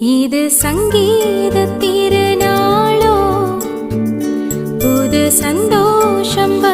இது சங்கீ